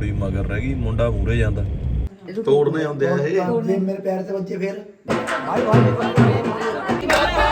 ਕੁੜੀ ਮਗਰ ਰਹਿ ਗਈ ਮੁੰਡਾ ਮੂਰੇ ਜਾਂਦਾ। ਤੋੜਨੇ ਆਉਂਦੇ ਆ ਇਹ। ਜੇ ਮੇਰੇ ਪੈਰ ਤੇ ਵੱਜੇ ਫਿਰ। ਪਿਆਲਾ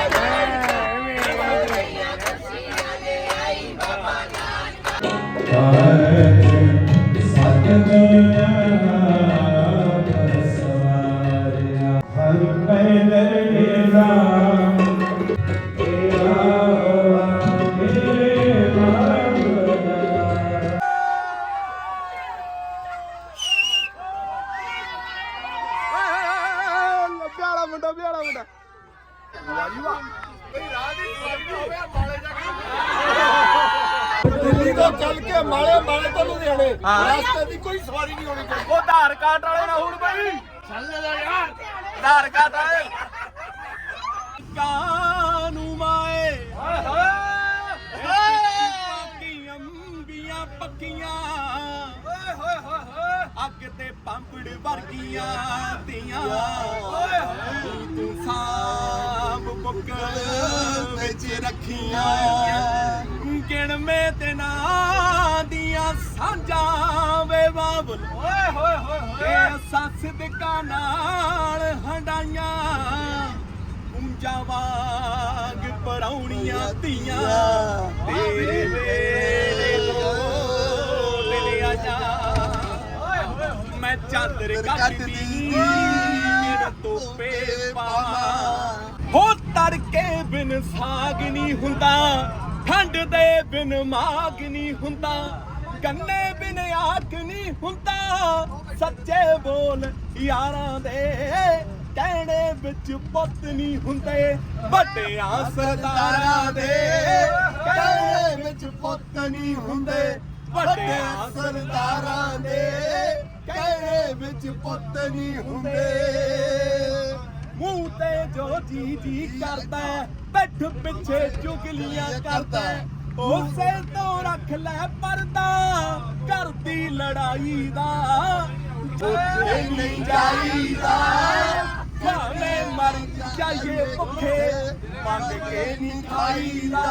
ਮਾਲੇ ਮਾਲੇ ਤੋਂ ਲੁਧਿਆਣੇ ਰਸਤੇ ਦੀ ਕੋਈ ਸਵਾਰੀ ਨਹੀਂ ਹੋਣੀ ਚਾਹੀਦੀ ਉਹ ਧਾਰ ਕਾਟ ਵਾਲੇ ਨਾ ਹੁਣ ਬਈ। ਚੱਲ ਜਾ ਯਾਰ ਧਾਰ ਕਾਟ ਵਾਲੇ। ਕਾਨੂੰ ਮਾਏ ਹਾਏ। ਹਾਏ ਪੱਕੀ ਅੰਬੀਆਂ ਪੱਕੀਆਂ। ਓਏ ਹੋਏ ਹੋਏ ਹੋਏ। ਅੱਗ ਤੇ ਪੰਪੜ ਵਰਗੀਆਂ ਤੀਆਂ। ਓਏ ਹੋਏ। ਤੂੰ ਸਾਬ ਬੁੱਕ ਵਿੱਚ ਰੱਖੀਆਂ। ਗਿਣਵੇਂ ਤੇ ਨਾ ਦੀਆਂ ਸਾਂਝਾਂ ਵੇ ਬਾਬਲ। ਓਏ ਹੋਏ ਹੋਏ ਹੋਏ। ਸੱਸ ਦੇ ਨਾਲ ਹੰਡਾਈਆਂ ਉਂਜਾ ਵਾਂਗ ਪਰਾਉਣੀਆਂ ਧੀਆਂ। ਤੇਰੇ ਵੇਲੇ ਤੋਂ ਮਿਲਿਆ ਜਾ। ਮੈਂ ਚਾਦਰ ਕੱਢਦੀ ਮੇਰਾ ਤੋਪੇ ਪਾਵਾਂ। ਹੋ ਤੜਕੇ ਬਿਨ ਸਾਗ ਨਹੀਂ ਹੁੰਦਾ। ਠੰਡ ਦੇ ਬਿਨ ਮਾਗ ਨਹੀਂ ਹੁੰਦਾ, ਗੰਨੇ ਬਿਨ ਆਖ ਨਹੀਂ ਹੁੰਦਾ। ਸੱਚੇ ਬੋਲ ਯਾਰਾਂ ਦੇ, ਕਹਿਣੇ ਵਿੱਚ ਪੁੱਤ ਨਹੀਂ ਹੁੰਦੇ। ਵੱਡਿਆਂ ਸਰਦਾਰਾਂ ਦੇ, ਕਹਿਣੇ ਵਿੱਚ ਪੁੱਤ ਨਹੀਂ ਹੁੰਦੇ। ਵੱਡਿਆਂ ਸਰਦਾਰਾਂ ਦੇ, ਕਹਿਣੇ ਵਿੱਚ ਪੁੱਤ ਨਹੀਂ ਹੁੰਦੇ। ਮੂੰਹ ਤੇ ਜੋ ਜੀ ਜੀ ਕਰਦਾ ਪਿੱਠ ਪਿੱਛੇ ਚੁਗਲੀਆਂ ਕਰਦਾ। ਉਸੇ ਤੋਂ ਰੱਖ ਲੈ ਪਰਦਾ ਘਰ ਦੀ ਲੜਾਈ ਦਾ। ਉੱਥੇ ਨਹੀਂ ਜਾਈਦਾ। ਭਾਵੇਂ ਮਰ ਜਾਈਏ ਭੁੱਖੇ। ਮੰਗ ਕੇ ਨਹੀਂ ਖਾਈਦਾ,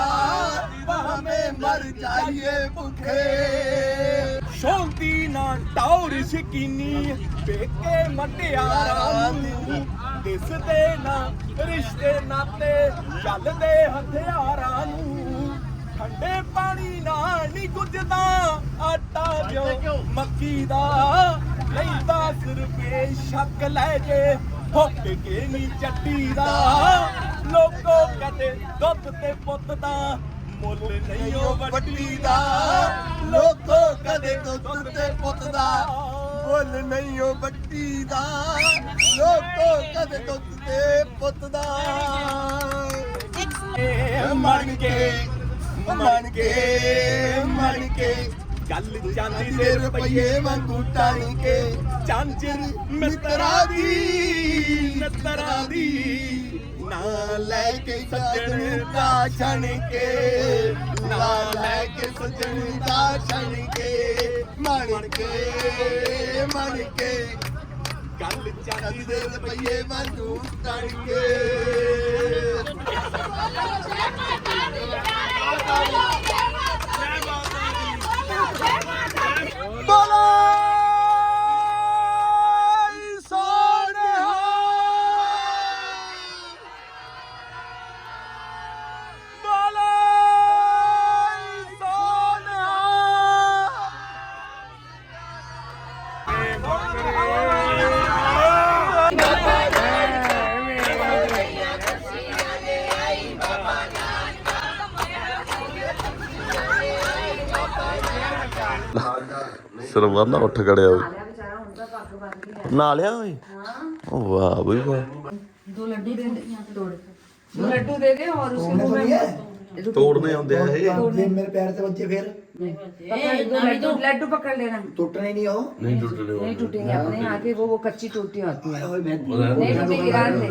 ਭਾਵੇਂ ਮਰ ਜਾਈਏ ਭੁੱਖੇ। ਸ਼ਾਂਤੀ ਨਾਲ ਟੌਰ ਸ਼ਕੀਨੀ ਵੇਕੇ ਮਟਿਆਰਾਂ ਨੂੰ। ਦਿਸਦੇ ਨਾ ਰਿਸ਼ਤੇ ਨਾਤੇ, ਚੱਲਦੇ ਹਥਿਆਰਾਂ ਨੂੰ। ਠੰਡੇ ਪਾਣੀ ਨਾਲ ਨਹੀਂ ਗੁੱਜਦਾ ਆਟਾ ਜੋ ਮੱਕੀ ਦਾ। ਲੈਂਦਾ ਸਿਰ ਸਿਰਫੇ ਸ਼ੱਕ ਲੈ ਜੇ ਫੁੱਕ ਕੇ ਨਹੀਂ ਚੱਟੀ ਦਾ ਲੋਕੋ ਕਦੇ ਦੁੱਧ ਤੇ ਪੁੱਤ ਦਾ ਮੁੱਲ ਨਹੀਂ ਉਹ ਵੱਡੀ ਦਾ। ਲੋਕੋ ਕਦੇ ਦੁੱਧ ਤੇ ਪੁੱਤ ਦਾ ਮੁੱਲ ਨਹੀਂ ਉਹ ਵੱਡੀ ਦਾ। ਲੋਕੋ ਕਦੇ ਦੁੱਧ ਤੇ ਪੁੱਤ ਦਾ। ਮਣ ਕੇ ਮਣ ਕੇ ਮਣ ਕੇ। ਗੱਲ ਚਾਂਦੀ ਦੇ ਰੁਪਈਏ ਵਾਂਗੂ ਟਾਣੀ ਕੇ। ਚਾਂਚਰ ਮਿੱਤਰਾਂ ਦੀ ਮਿੱਤਰਾਂ ਦੀ। ਨਾ ਲੈ ਕੇ ਸੱਜਣ ਦਾ ਛਣ ਕੇ, ਨਾ ਲੈ ਕੇ ਸੱਜਣ ਦਾ ਛਣ ਕੇ, ਮਣ ਕੇ ਮਣ ਕੇ। ਗੱਲ ਚਾਂਦੀ ਦੇ ਰੁਪਈਏ ਵਾਂਗੂ ਟਾਣੀ ਕੇ। ਸਰਵਰ ਨਾ ਉੱਠ ਖੜਿਆ ਓਏ ਨਾ ਲਿਆ ਓਏ ਓ ਵਾਹ ਬਈ ਵਾਹ दो लड्डू दे दे तोड़ दो लड्डू दे दे और उसके मुंह थोड़ी है में ਤੋੜਨੇ ਆਉਂਦੇ ਆ ਇਹ ਜੇ ਮੇਰੇ ਪੈਰ ਤੇ ਵੱਜੇ ਫਿਰ पकड़ दो लड्डू लड्डू पकड़ लेना ਟੁੱਟਣੇ ਨਹੀਂ ਉਹ ਨਹੀਂ ਟੁੱਟਣੇ नहीं टूटेंगे अपने यहाँ के वो वो कच्ची टूटी होती है ਓਏ ਮੈਂ नहीं टूटेगी डाल दे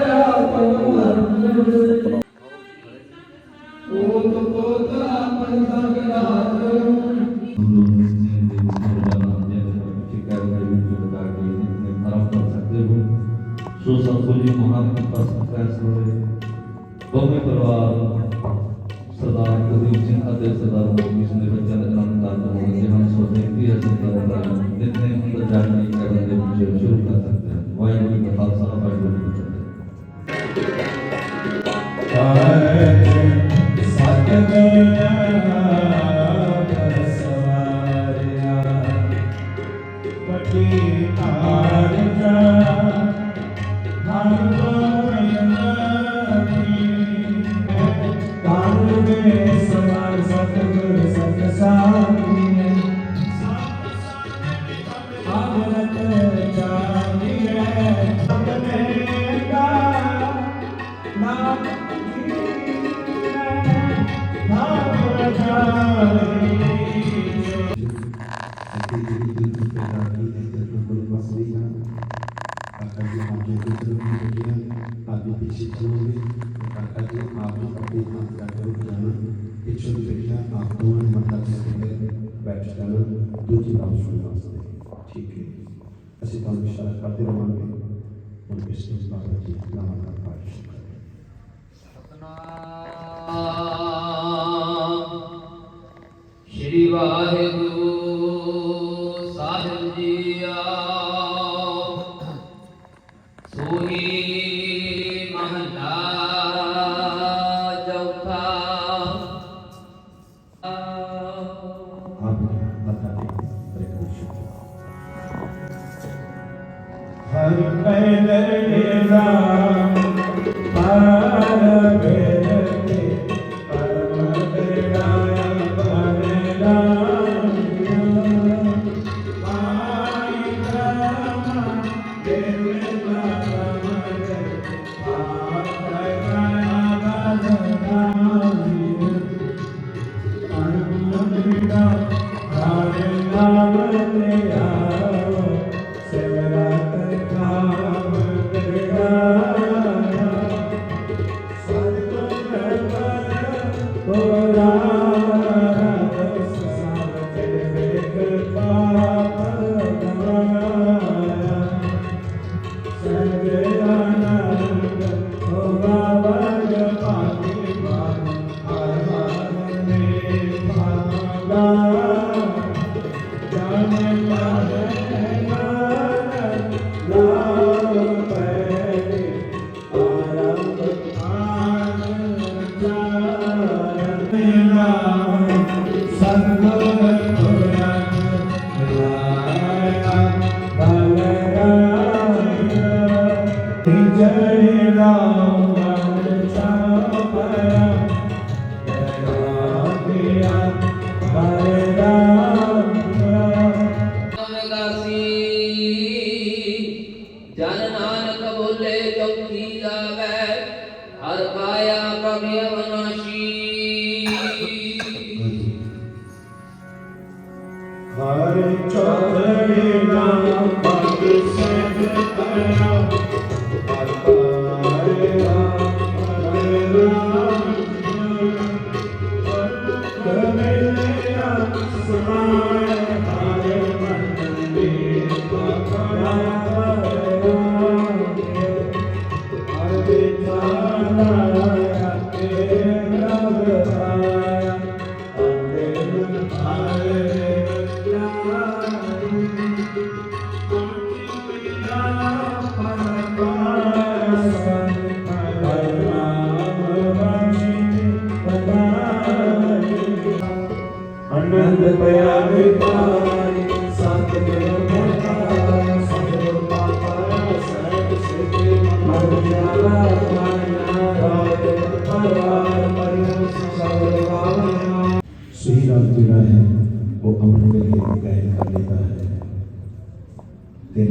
सुसंकुली महान कृपा संस्कार सोडे भव्य परिवार सरदार कुलदीप सिंह अध्यक्ष सरदार मोहम्मद सिंह बच्चन अनंत आत्मा हम सो व्यक्ति है सरदार जितने Yes, I'm out of माकूल मतलब बैठना दूजी बात सुनने वास्ते ठीक है। असि तुम इशारा करते रहेंगे और कृष्ण बाबा जी नाम का पाठ सतनाम श्री वाहे Amen. जन नानक बोले जो की लावे हर पाया कभी अवनाशी। Amen.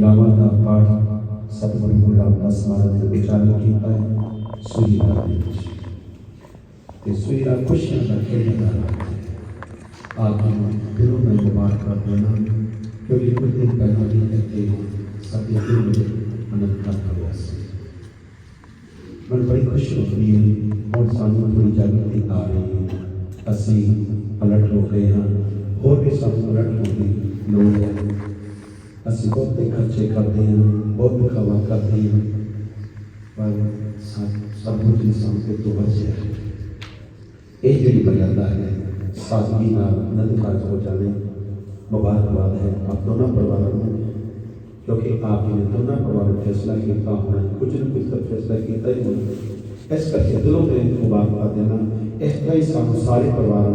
ਤੇ ਨਾਮਾਂ ਦਾ ਪਾਠ ਸਤਿਗੁਰੂ ਗੁਰੂ ਰਾਮਦਾਸ ਮਹਾਰਾਜ ਦੇ ਉਚਾਰਨ ਕੀਤਾ ਹੈ ਸੂਈ ਰਾਤ ਦੇ ਵਿੱਚ ਤੇ ਸੂਈ ਰਾਤ ਖੁਸ਼ੀਆਂ ਦਾ ਖੇਡ ਦਾ ਰਾਤ ਹੈ ਆਪ ਜੀ ਨੂੰ ਦਿਲੋਂ ਮੈਂ ਮੁਬਾਰਕ ਕਰਦਾ ਹਾਂ ਕਿਉਂਕਿ ਕੁਝ ਦਿਨ ਪਹਿਲਾਂ ਵੀ ਇੱਥੇ ਸਾਡੇ ਦਿਲ ਵਿੱਚ ਅਨੰਦ ਦਾ ਹੋਇਆ ਸੀ ਮੈਨੂੰ ਬੜੀ ਖੁਸ਼ੀ ਹੁੰਦੀ ਹੈ ਹੁਣ ਸਾਨੂੰ ਥੋੜੀ ਜਾਗਰਤੀ ਆ ਰਹੀ ਹੈ ਅਸੀਂ ਅਲਰਟ ਹੋ ਗਏ ਹਾਂ ਹੋਰ ਵੀ ਸਾਨੂੰ ਅਲਰਟ ਹੋਣ ਦੀ ਲੋੜ ਹੈ ਅਸੀਂ ਬਹੁਤ ਤੇ ਖਰਚੇ ਕਰਦੇ ਹਾਂ ਬਹੁਤ ਦਿਖਾਵਾ ਕਰਦੇ ਹਾਂ ਪਰ ਸਭ ਸਭ ਕੁਝ ਇਨਸਾਨ ਦੇ ਤੋਂ ਬਚਿਆ ਹੈ ਇਹ ਜਿਹੜੀ ਮਰਿਆਦਾ ਹੈ ਸਾਦਗੀ ਨਾਲ ਆਨੰਦ ਕਾਰਜ ਹੋ ਜਾਵੇ ਮੁਬਾਰਕਬਾਦ ਹੈ ਆਪ ਦੋਨਾਂ ਪਰਿਵਾਰਾਂ ਨੂੰ ਕਿਉਂਕਿ ਆਪ ਜੀ ਨੇ ਦੋਨਾਂ ਪਰਿਵਾਰਾਂ ਨੇ ਫੈਸਲਾ ਕੀਤਾ ਹੋਣਾ ਕੁਝ ਨਾ ਕੁਝ ਤਾਂ ਫੈਸਲਾ ਕੀਤਾ ਹੀ ਹੋਣਾ ਇਸ ਕਰਕੇ ਦਿਲੋਂ ਤੇ ਮੁਬਾਰਕਬਾਦ ਦੇਣਾ ਇਸ ਤਰ੍ਹਾਂ ਹੀ ਸਾਨੂੰ ਸਾਰੇ ਪਰਿਵਾਰਾਂ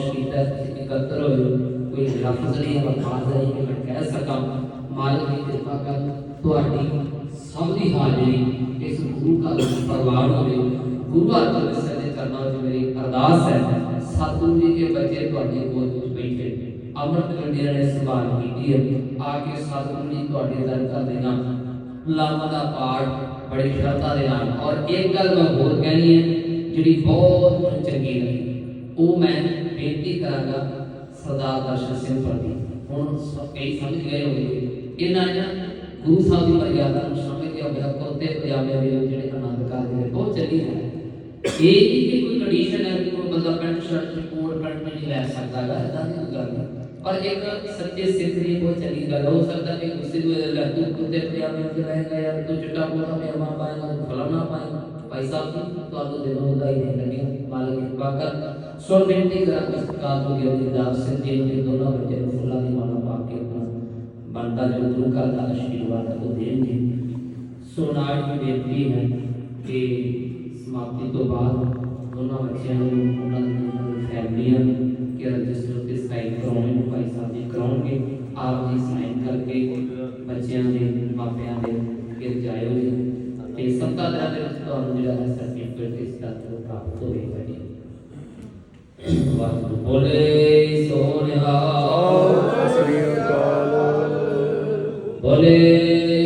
ਸਮਾਂ ਬਖਸ਼ ਕੀਤਾ ਤੁਸੀਂ ਇਕੱਤਰ ਹੋਏ ਹੋ। ਕੋਈ ਲਫ਼ਜ਼ ਨਹੀਂ ਹੈ ਲਫ਼ਜ਼ ਨਹੀਂ ਕਿ ਮੈਂ ਕਹਿ ਸਕਾਂ ਮਾਲਕ ਦੀ ਕਿਰਪਾ ਕਰ ਤੁਹਾਡੀ ਸਭ ਦੀ ਹਾਜ਼ਰੀ ਇਸ ਗੁਰੂ ਘਰ ਵਿੱਚ ਪ੍ਰਵਾਨ ਹੋਵੇ ਗੁਰੂ ਅਰਜਨ ਦੇਵ ਦੇ ਚਰਨਾਂ ਵਿੱਚ ਮੇਰੀ ਅਰਦਾਸ ਹੈ ਸਤਿਗੁਰੂ ਜੀ ਦੇ ਬੱਚੇ ਤੁਹਾਡੇ ਕੋਲ ਵਿੱਚ ਬੈਠੇ ਨੇ। ਅੰਮ੍ਰਿਤ ਕੰਡੀਆਂ ਨੇ ਸੰਭਾਲ ਕੀਤੀ ਹੈ ਆ ਕੇ ਸਤਿਗੁਰੂ ਜੀ ਤੁਹਾਡੇ ਦਰ ਕਰ ਦੇਣਾ ਲਾਮਾ ਦਾ ਪਾਠ ਬੜੀ ਸ਼ਰਧਾ ਦੇ ਨਾਲ ਔਰ ਇੱਕ ਗੱਲ ਮੈਂ ਹੋਰ ਕਹਿਣੀ ਹੈ ਜਿਹੜੀ ਬਹੁਤ ਮੈਨੂੰ ਚੰਗੀ ਲੱਗੀ ਉਹ ਮੈਂ ਬੇਨਤੀ ਕਰਾਂਗਾ ਸਰਦਾਰ ਦਰਸ਼ਨ ਸਿੰਘ ਪ੍ਰਤੀ ਹੁਣ ਸਭ ਕਈ ਸਮਝ ਗਏ ਹੋਣਗੇ ਇਹਨਾਂ ਨੇ ਨਾ ਗੁਰੂ ਸਾਹਿਬ ਦੀ ਮਰਿਆਦਾ ਨੂੰ ਸਮਝਦੇ ਹੋਏ ਕੁਰਤੇ ਪਜਾਮੇ ਦੇ ਜਿਹੜੇ ਆਨੰਦ ਕਾਰਜ ਨੇ ਬਹੁਤ ਚੰਗੀ ਹੈ ਇਹ ਨਹੀਂ ਕਿ ਕੋਈ ਕੰਡੀਸ਼ਨ ਹੈ ਕਿ ਕੋਈ ਬੰਦਾ ਪੈਂਟ ਸ਼ਰਟ ਤੇ ਕੋਟ ਪੈਂਟ ਨਹੀਂ ਲੈ ਸਕਦਾ ਹੈ ਇਦਾਂ ਦੀ ਕੋਈ ਗੱਲ ਨਹੀਂ ਪਰ ਇੱਕ ਸੱਚੇ ਸਿੱਖ ਦੀ ਬਹੁਤ ਚੰਗੀ ਗੱਲ ਹੋ ਸਕਦਾ ਕਿ ਗੁੱਸੇ ਨੂੰ ਲੈ ਤੂੰ ਕੁੱਤੇ ਪਜਾਮੇ ਵਿੱਚ ਰਹੇਗਾ ਯਾਰ ਤੂੰ ਚਿੱਟਾ ਕੋਟਾ ਪਜਾਮਾ ਪਾਏਗਾ ਤੂੰ ਫਲਾਣਾ ਪਾਏਗਾ ਭਾਈ ਸਾਹਿਬ ਜੀ ਤੁਹਾਨੂੰ ਦਿਨੋਂ ਵਧਾਈ ਨਹੀਂ ਕਰਨੀ ਮਾਲਕ ਕਿਰਪਾ ਕਰ ਸੋ ਬੇਨਤੀ ਕਰਾਂ ਕਿ ਸਰਕਾਰ ਤੋਂ ਗਿਆਨੀ ਦਾਸ ਸਿੰਘ ਜੀ ਨੂੰ ਦੋਨਾਂ ਬੱਚੇ ਨੂੰ ਫੁੱਲਾਂ ਦੀ ਮਾਲਾ ਪਾ ਕੇ ਆਪਣਾ ਬਣਦਾ ਜੋ ਗੁਰੂ ਘਰ ਦਾ ਆਸ਼ੀਰਵਾਦ ਹੈ ਉਹ ਦੇਣਗੇ ਸੋ ਨਾਲ ਦੀ ਬੇਨਤੀ ਹੈ ਕਿ ਸਮਾਪਤੀ ਤੋਂ ਬਾਅਦ ਦੋਨਾਂ ਬੱਚਿਆਂ ਨੂੰ ਉਹਨਾਂ ਦੀ ਫੈਮਲੀਆਂ ਕੇ ਰਜਿਸਟਰ ਤੇ ਸਾਈਨ ਕਰਾਉਣੇ ਨੂੰ ਭਾਈ ਸਾਹਿਬ ਜੀ ਕਰਾਉਣਗੇ ਆਪ ਜੀ ਸਾਈਨ ਬੋਲੇ ਸੋ ਨਿਹਾਲ ਸ੍ਰੀ ਅਕਾਲ। ਬੋਲੇ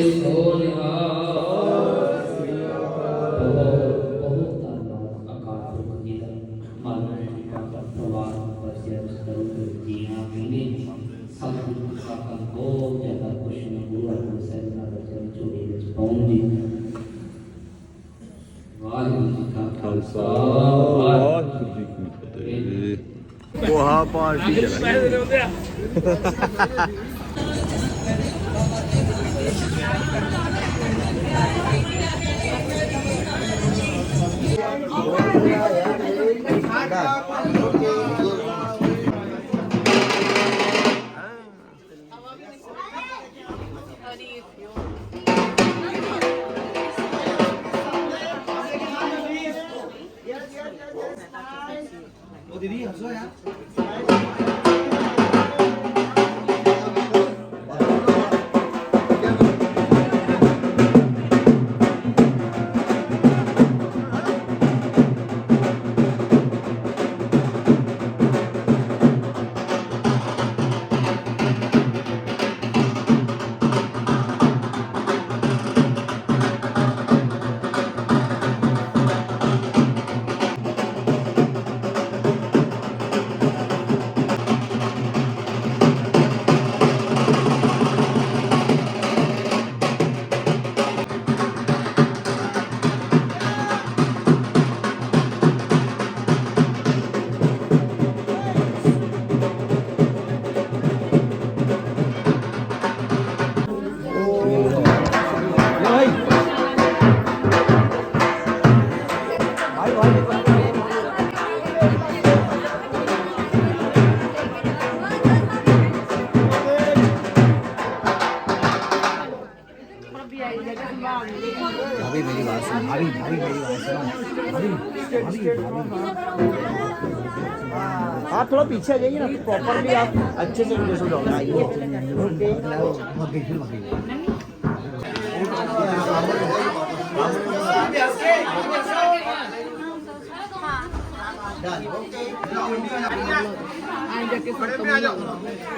आप थोड़ा पीछे आ जाइए ना प्रॉपरली आप अच्छे से वीडियो शूट होगा।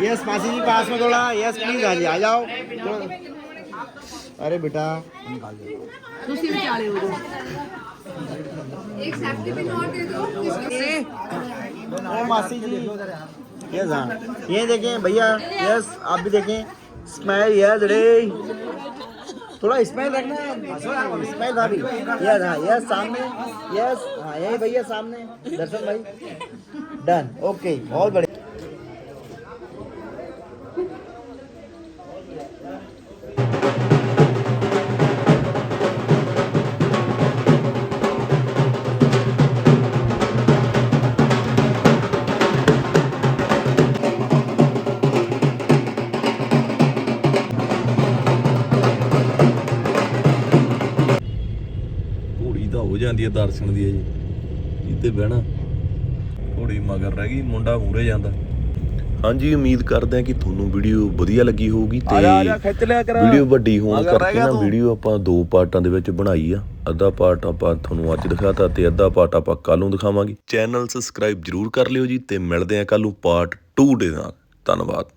यस मासी हाँ जी पास में थोड़ा यस प्लीज़ आ आ जाओ। अरे बेटा निकाल दो। एक ये देखें भैया यस आप भी देखें। स्मेल यस रे। थोड़ा स्मेल रखना स्मेल यस हाँ यस सामने। यस हाँ यही भैया सामने। दर्शन भाई। डन ओके बहुत बढ़िया। ਜਾਂਦੀ ਹੈ ਦਰਸ਼ਨ ਦੀ ਹੈ ਜੀ। ਜਿੱਤੇ ਬਹਿਣਾ। ਘੋੜੀ ਮਗਰ ਰਹਿ ਗਈ ਮੁੰਡਾ ਮੂਰੇ ਜਾਂਦਾ। ਹਾਂਜੀ ਉਮੀਦ ਕਰਦੇ ਹਾਂ ਕਿ ਤੁਹਾਨੂੰ ਵੀਡੀਓ ਵਧੀਆ ਲੱਗੀ ਹੋਊਗੀ ਤੇ ਖਿੱਚ ਲਿਆ ਕਰ। ਵੀਡੀਓ ਵੱਡੀ ਹੋਣ ਕਰਕੇ ਨਾ। ਵੀਡੀਓ ਆਪਾਂ ਦੋ ਪਾਰਟਾਂ ਦੇ ਵਿੱਚ ਬਣਾਈ ਆ। ਅੱਧਾ ਪਾਰਟ ਆਪਾਂ ਤੁਹਾਨੂੰ ਅੱਜ ਦਿਖਾਤਾ ਤੇ ਅੱਧਾ ਪਾਰਟ ਆਪਾਂ ਕੱਲ ਨੂੰ ਦਿਖਾਵਾਂਗੇ। ਚੈਨਲ ਸਬਸਕ੍ਰਾਈਬ ਜਰੂਰ ਕਰ ਲਿਓ ਜੀ ਤੇ ਮਿਲਦੇ ਆ ਕੱਲ ਨੂੰ ਪਾਰਟ 2 ਦੇ ਨਾਲ। ਧੰਨਵਾਦ।